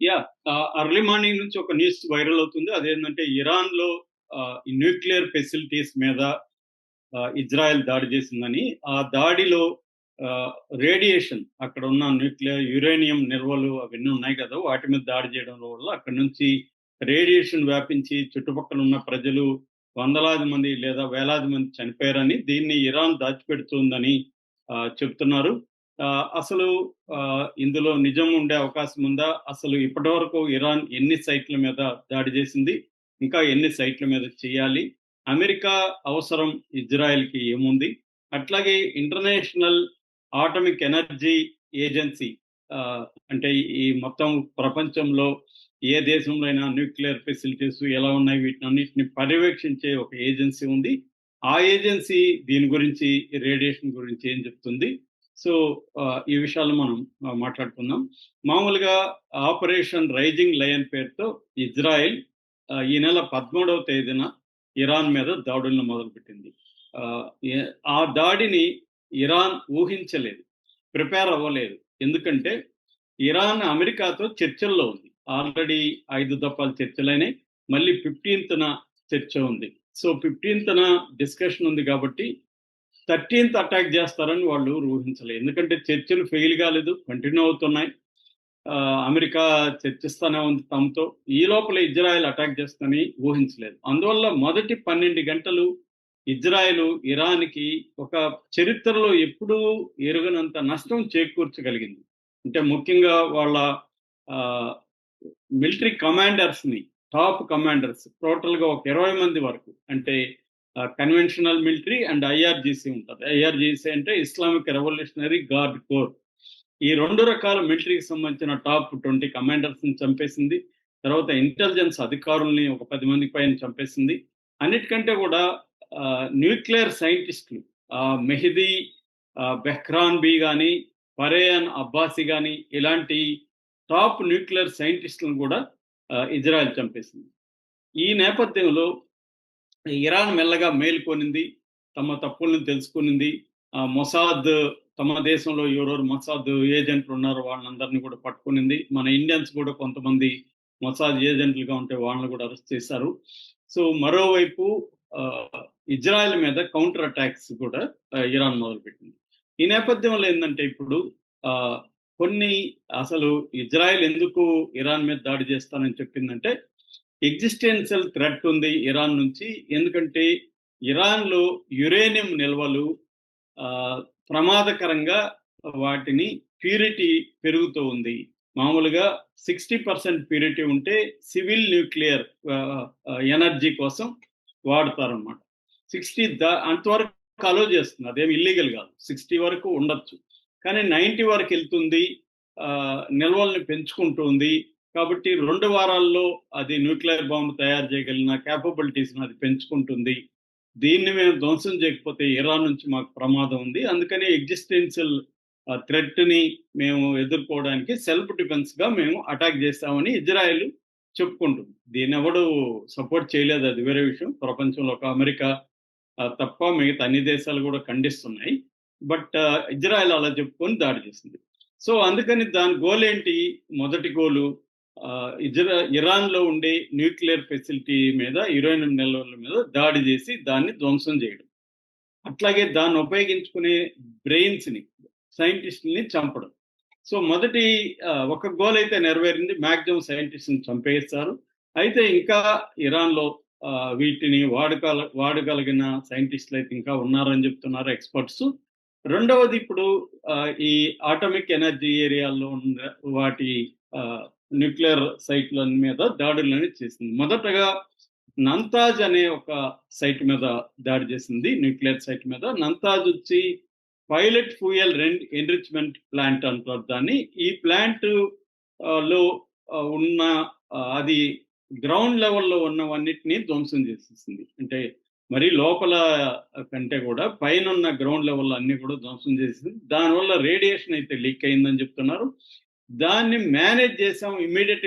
Yeah early morning నుంచి ఒక news viral అవుతుంది. అదేంటంటే ఇరాన్లో న్యూక్లియర్ ఫెసిలిటీస్ మీద ఇజ్రాయెల్ దాడి చేసిందని. ఆ దాడిలో రేడియేషన్ అక్కడ ఉన్న న్యూక్లియర్ యురేనియం నిల్వలు అవన్నీ ఉన్నాయి కదా. వాటి మీద దాడి చేయడం వల్ల అక్కడ నుంచి రేడియేషన్ వ్యాపించి చుట్టుపక్కల ఉన్న ప్రజలు వందలాది మంది లేదా వేలాది మంది చనిపోయారని దీన్ని ఇరాన్ దాచిపెడుతుందని ఆ, చెప్తున్నారు. అసలు ఇందులో నిజం ఉండే అవకాశం ఉందా? అసలు ఇప్పటి వరకు ఇరాన్ ఎన్ని సైట్ల మీద దాడి చేసింది? ఇంకా ఎన్ని సైట్ల మీద చేయాలి? అమెరికా అవసరం ఇజ్రాయెల్కి ఏముంది? అట్లాగే ఇంటర్నేషనల్ ఆటమిక్ ఎనర్జీ ఏజెన్సీ అంటే ఈ మొత్తం ప్రపంచంలో ఏ దేశంలో అయినా న్యూక్లియర్ ఫెసిలిటీస్ ఎలా ఉన్నాయి? వీటిని అన్నిటిని పర్యవేక్షించే ఒక ఏజెన్సీ ఉంది. ఆ ఏజెన్సీ దీని గురించి రేడియేషన్ గురించి ఏం చెప్తుంది? సో ఈ విషయాలు మనం మాట్లాడుకుందాం. మామూలుగా ఆపరేషన్ రైజింగ్ లయన్ పేరుతో ఇజ్రాయెల్ ఈ నెల పదమూడవ తేదీన ఇరాన్ మీద దాడులను మొదలుపెట్టింది. ఆ దాడిని ఇరాన్ ఊహించలేదు ప్రిపేర్ అవ్వలేదు. ఎందుకంటే ఇరాన్ అమెరికాతో చర్చల్లో ఉంది. ఆల్రెడీ ఐదు దఫాలు చర్చలైనాయి మళ్ళీ ఫిఫ్టీన్త్న చర్చ ఉంది. సో ఫిఫ్టీన్త్న డిస్కషన్ ఉంది కాబట్టి థర్టీన్త్ అటాక్ చేస్తారని వాళ్ళు ఊహించలేదు ఎందుకంటే చర్చలు ఫెయిల్ కాలేదు కంటిన్యూ అవుతున్నాయి. అమెరికా చర్చిస్తూనే ఉంది తమతో. ఈ లోపల ఇజ్రాయెల్ అటాక్ చేస్తుందని ఊహించలేదు. అందువల్ల మొదటి పన్నెండు గంటలు ఇజ్రాయెల్ ఇరాన్కి ఒక చరిత్రలో ఎప్పుడూ ఎరుగనంత నష్టం చేకూర్చగలిగింది. అంటే ముఖ్యంగా వాళ్ళ మిలిటరీ కమాండర్స్ని టాప్ కమాండర్స్ టోటల్గా ఒక ఇరవై మంది వరకు. అంటే కన్వెన్షనల్ మిలిటరీ అండ్ ఐఆర్జీసీ ఉంటుంది. ఐఆర్జీసీ అంటే ఇస్లామిక్ రెవల్యూషనరీ గార్డ్ కోర్ ఈ రెండు రకాల మిలిటరీకి సంబంధించిన టాప్ ట్వంటీ కమాండర్స్ని చంపేసింది. తర్వాత ఇంటెలిజెన్స్ అధికారుల్ని ఒక పది మంది పైన చంపేసింది. అన్నిటికంటే కూడా న్యూక్లియర్ సైంటిస్టులు మెహిదీ మెహదీ బెహ్రాన్ బి కానీ పరేయన్ అబ్బాసి కానీ ఇలాంటి టాప్ న్యూక్లియర్ సైంటిస్టులను కూడా ఇజ్రాయెల్ చంపేసింది. ఈ నేపథ్యంలో ఇరాన్ మెల్లగా మేల్కొనింది తమ తప్పులను తెలుసుకునింది. ఆ, మొసాద్ తమ దేశంలో ఎవరెవరు మొసాద్ ఏజెంట్లు ఉన్నారో వాళ్ళందరినీ కూడా పట్టుకునింది. మన ఇండియన్స్ కూడా కొంతమంది మొసాద్ ఏజెంట్లుగా ఉంటే వాళ్ళని కూడా అరెస్ట్ చేశారు. సో మరోవైపు ఇజ్రాయెల్ మీద కౌంటర్ అటాక్స్ కూడా ఇరాన్ మొదలుపెట్టింది. ఈ నేపథ్యంలో ఏంటంటే ఇప్పుడు ఆ, కొన్ని అసలు ఇజ్రాయెల్ ఎందుకు ఇరాన్ మీద దాడి చేస్తానని చెప్పిందంటే ఎగ్జిస్టెన్షియల్ థ్రెట్ ఉంది ఇరాన్ నుంచి. ఎందుకంటే ఇరాన్లో యురేనియం నిల్వలు ప్రమాదకరంగా వాటిని ప్యూరిటీ పెరుగుతూ ఉంది. మామూలుగా సిక్స్టీ పర్సెంట్ ప్యూరిటీ ఉంటే సివిల్ న్యూక్లియర్ ఎనర్జీ కోసం వాడతారనమాట సిక్స్టీ దా అంతవరకు అలో చేస్తుంది. అదేమి ఇల్లీగల్ కాదు. సిక్స్టీ వరకు ఉండొచ్చు. కానీ నైంటీ వరకు వెళ్తుంది. నిల్వల్ని పెంచుకుంటుంది కాబట్టి రెండు వారాల్లో అది న్యూక్లియర్ బాంబు తయారు చేయగలిగిన క్యాపబిలిటీస్ని అది పెంచుకుంటుంది. దీన్ని మేము ధ్వంసం చేయకపోతే ఇరాన్ నుంచి మాకు ప్రమాదం ఉంది. అందుకని ఎగ్జిస్టెన్షియల్ థ్రెట్ని మేము ఎదుర్కోవడానికి సెల్ఫ్ డిఫెన్స్గా మేము అటాక్ చేస్తామని ఇజ్రాయెల్ చెప్పుకుంటుంది. దీన్ని ఎవడు సపోర్ట్ చేయలేదు. అది వేరే విషయం. ప్రపంచంలో ఒక అమెరికా తప్ప మిగతా అన్ని దేశాలు కూడా ఖండిస్తున్నాయి. బట్ ఇజ్రాయెల్ అలా చెప్పుకొని దాడి చేసింది. సో అందుకని దాని గోల్ ఏంటి? మొదటి గోలు ఇజ్రా ఇరాన్ ఇరాన్లో ఉండే న్యూక్లియర్ ఫెసిలిటీ మీద యురేనియం నిల్వల మీద దాడి చేసి దాన్ని ధ్వంసం చేయడం. అట్లాగే దాన్ని ఉపయోగించుకునే బ్రెయిన్స్ని సైంటిస్టుల్ని చంపడం. సో మొదటి ఒక గోల్ అయితే నెరవేరింది. మ్యాక్సిమం సైంటిస్ట్ని చంపేస్తారు. అయితే ఇంకా ఇరాన్లో వీటిని వాడుకల వాడగలిగిన సైంటిస్టులు అయితే ఇంకా ఉన్నారని చెప్తున్నారు ఎక్స్పర్ట్స్. రెండవది ఇప్పుడు ఈ ఆటమిక్ ఎనర్జీ ఏరియాల్లో ఉన్న వాటి న్యూక్లియర్ సైట్ల మీద దాడులని చేసింది. మొదటగా నంతాజ్ అనే ఒక సైట్ మీద దాడి చేసింది న్యూక్లియర్ సైట్ మీద. నంతాజ్ వచ్చి పైలట్ ఫ్యూయల్ రెండ్ ఎన్రిచ్మెంట్ ప్లాంట్ అంటారు దాన్ని. ఈ ప్లాంట్లో ఉన్న అది గ్రౌండ్ లెవెల్లో ఉన్నవన్నిటిని ధ్వంసం చేసేసింది. అంటే మరి లోపల కంటే కూడా పైన ఉన్న గ్రౌండ్ లెవెల్ అన్ని కూడా ధ్వంసం చేసింది. దానివల్ల రేడియేషన్ అయితే లీక్ అయిందని చెప్తున్నారు. దాన్ని మేనేజ్ చేసాం ఇమ్మీడియట్గా.